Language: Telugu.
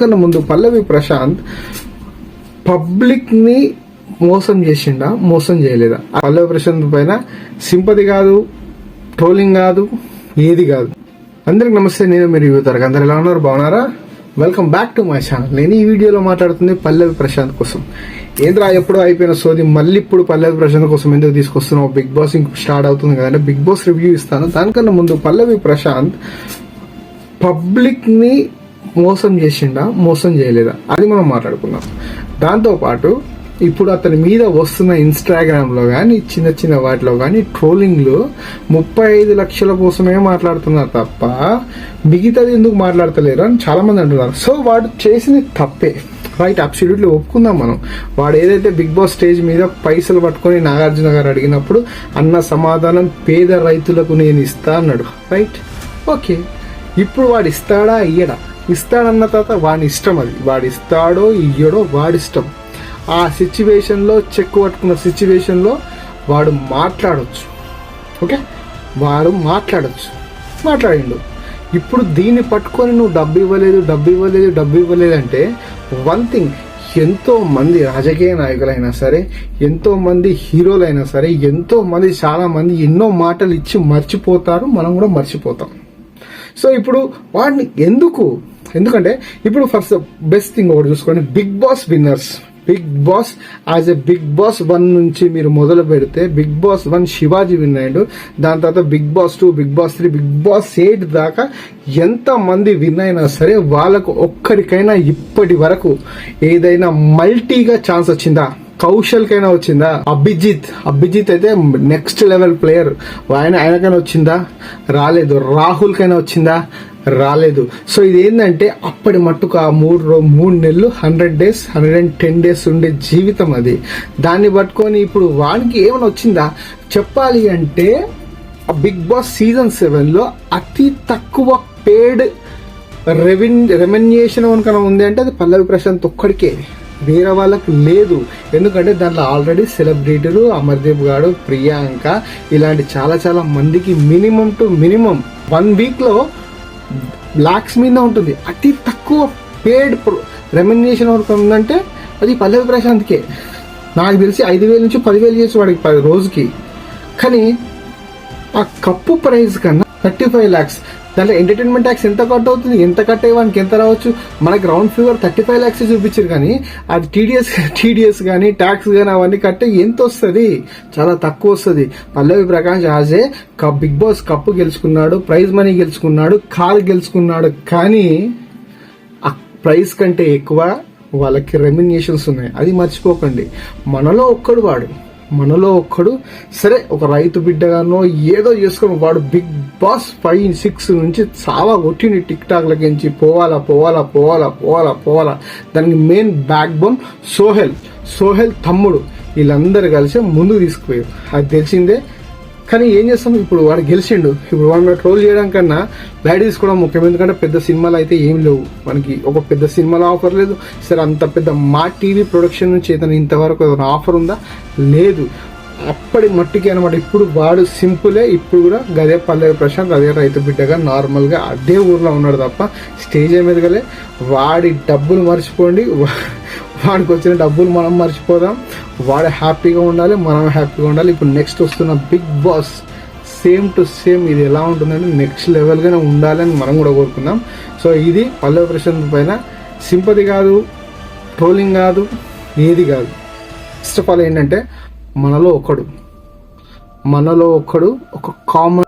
కన్నా ముందు పల్లవి ప్రశాంత్ పబ్లిక్ని మోసం చేసిండా? మోసం చేయలేదా? ఆ పల్లవి ప్రశాంత్ పైన సింపతి కాదు ట్రోలింగ్ కాదు ఏది కాదు. అందరికి నమస్తే నేను మీరు యువతరకు అందరు ఎలా ఉన్నారు? బాగున్నారా? Welcome back to my channel నేను ఈ వీడియోలో మాట్లాడుతుంది పల్లవి ప్రశాంత్ కోసం. ఏంద్రా ఎప్పుడో అయిపోయిన సోది మళ్ళీ ఇప్పుడు పల్లవి ప్రశాంత్ కోసం ఎందుకు తీసుకొస్తున్నావు? బిగ్ బాస్ ఇంక స్టార్ట్ అవుతుంది కదంటే బిగ్ బాస్ రివ్యూ ఇస్తాను. దానికన్నా ముందు పల్లవి ప్రశాంత్ పబ్లిక్ని మోసం చేసిండా? మోసం చేయలేదా? అది మనం మాట్లాడుకుందాం. దాంతోపాటు ఇప్పుడు అతని మీద వస్తున్న ఇన్స్టాగ్రామ్లో కానీ చిన్న చిన్న వాటిలో కానీ ట్రోలింగ్లు ముప్పై ఐదు లక్షల కోసమే మాట్లాడుతున్నారు తప్ప మిగతాది ఎందుకు మాట్లాడతలేరు అని చాలామంది అంటున్నారు. సో వాడు చేసిన తప్పే. రైట్ అబ్సల్యూట్లీ ఒప్పుకుందాం మనం. వాడు ఏదైతే బిగ్ బాస్ స్టేజ్ మీద పైసలు పట్టుకొని నాగార్జున గారు అడిగినప్పుడు అన్న సమాధానం పేద రైతులకు నేను ఇస్తా అన్నాడు. Right okay. ఇప్పుడు వాడు ఇస్తాడా? ఇయ్యడా? ఇస్తాడన్న తర్వాత వాడి ఇష్టం అది. వాడు ఇస్తాడో ఇయ్యడో వాడిష్టం. ఆ సిచ్యువేషన్లో చెక్ పట్టుకున్న సిచ్యువేషన్లో వాడు మాట్లాడవచ్చు ఓకే? వాడు మాట్లాడవచ్చు మాట్లాడిండు. ఇప్పుడు దీన్ని పట్టుకొని నువ్వు డబ్బు ఇవ్వలేదు డబ్బు ఇవ్వలేదు డబ్బు ఇవ్వలేదు అంటే వన్ థింగ్. ఎంతో మంది రాజకీయ నాయకులైనా సరే ఎంతో మంది హీరోలైనా సరే ఎంతో మంది చాలా మంది ఎన్నో మాటలు ఇచ్చి మర్చిపోతారు మనం కూడా మర్చిపోతాం. సో ఇప్పుడు వాడిని ఎందుకు ఎందుకంటే ఇప్పుడు ఫస్ట్ బెస్ట్ థింగ్ ఒకటి చూసుకోండి Bigg Boss winners Bigg Boss as a Bigg Boss one నుంచి మీరు మొదలు పెడితే Bigg Boss one Shivaji win అయ్యాడు. దాని తర్వాత Bigg Boss two Bigg Boss three Bigg Boss eight దాకా ఎంత మంది విన్ అయినా సరే వాళ్ళకు ఒక్కరికైనా ఇప్పటి వరకు ఏదైనా మల్టీగా ఛాన్స్ వచ్చిందా? కౌశల్ కైనా వచ్చిందా? అభిజిత్. అభిజిత్ అయితే నెక్స్ట్ లెవెల్ ప్లేయర్ ఆయన ఆయనకైనా వచ్చిందా? రాలేదు. రాహుల్ కైనా వచ్చిందా? రాలేదు. సో ఇది ఏంటంటే అప్పటి మట్టుకు ఆ మూడు రో మూడు నెలలు hundred days hundred and ten days ఉండే జీవితం అది. దాన్ని పట్టుకొని ఇప్పుడు వానికి ఏమైనా వచ్చిందా? చెప్పాలి అంటే బిగ్ బాస్ సీజన్ సెవెన్లో అతి తక్కువ పేడ్ రెవెన్ రెవెన్యూషన్ కనుక ఉంది అంటే అది పల్లవి ప్రశాంత్ ఒక్కడికే. వేరే వాళ్ళకి లేదు. ఎందుకంటే దాంట్లో ఆల్రెడీ సెలబ్రిటీలు అమర్దీప్ గారు ప్రియాంక ఇలాంటి చాలా చాలా మందికి మినిమం టు మినిమం వన్ వీక్లో లాక్స్ మీద ఉంటుంది. అతి తక్కువ పేడ్ రెమ్యునేషన్ వరకు ఉందంటే అది పల్లవి ప్రశాంత్కే. నాకు తెలిసి ఐదు వేల నుంచి పదివేలు చేసి వాడికి పది రోజుకి. కానీ ఆ కప్పు ప్రైస్ కన్నా థర్టీ ఫైవ్ ల్యాక్స్ దాంట్లో ఎంటర్టైన్మెంట్ ట్యాక్స్ ఎంత కట్ అవుతుంది ఎంత కట్ అయ్యేవానికి ఎంత రావచ్చు? మనకి ground figure thirty five lakhs చూపించారు కానీ అది టీడీఎస్ టీడీఎస్ కానీ ట్యాక్స్ కానీ అవన్నీ కట్టే ఎంత వస్తుంది? చాలా తక్కువ వస్తుంది. పల్లవి ప్రకాష్ ఆజే కప్ బిగ్ బాస్ కప్పు గెలుచుకున్నాడు ప్రైజ్ మనీ గెలుచుకున్నాడు కార్ గెలుచుకున్నాడు కానీ ఆ ప్రైస్ కంటే ఎక్కువ వాళ్ళకి రెమ్యునేషన్స్ ఉన్నాయి. అది మర్చిపోకండి. మనలో ఒక్కడు వాడు. మనలో ఒక్కడు సరే ఒక రైతు బిడ్డగానో ఏదో చేసుకొని వాడు బిగ్ బాస్ ఫైవ్ సిక్స్ నుంచి చాలా కొట్టింది టిక్ టాక్లకించి పోవాలా పోవాలా పోవాలా పోవాలా పోవాలా. దానికి main backbone Sohel. Sohel తమ్ముడు. వీళ్ళందరూ కలిసి ముందుకు తీసుకుపోయారు. అది తెలిసిందే కానీ ఏం చేస్తాం? ఇప్పుడు వాడు గెలిచిండు. ఇప్పుడు వాడిని ట్రోల్ చేయడం కన్నా లైట్ తీసుకోవడం ముఖ్యం. ఎందుకంటే పెద్ద సినిమాలు అయితే ఏం లేవు. మనకి ఒక పెద్ద సినిమాలో ఆఫర్ లేదు. సరే అంత పెద్ద మా టీవీ ప్రొడక్షన్ నుంచి ఏదైనా ఇంతవరకు ఏదైనా ఆఫర్ ఉందా? లేదు. అప్పటి మట్టికి అనమాట ఇప్పుడు వాడు సింపులే ఇప్పుడు కూడా గదే పల్లె ప్రశాంత్ అదే రైతు బిడ్డగా నార్మల్గా అదే ఊర్లో ఉన్నాడు తప్ప స్టేజ్ మీదగలే వాడి డబ్బులు మర్చిపోండి. వా- వాడికి వచ్చిన డబ్బులు మనం మర్చిపోదాం. వాడు హ్యాపీగా ఉండాలి మనం హ్యాపీగా ఉండాలి. ఇప్పుడు నెక్స్ట్ వస్తున్న Bigg Boss same to same ఇది ఎలా ఉంటుందంటే నెక్స్ట్ లెవెల్గానే ఉండాలని మనం కూడా కోరుకుందాం. సో ఇది పల్లవి ప్రశాంత్ పైన సింపతి కాదు ట్రోలింగ్ కాదు ఏది కాదు. ఫస్ట్ ఆఫ్ ఆల్ ఏంటంటే మనలో ఒకడు. మనలో ఒకడు ఒక కామన్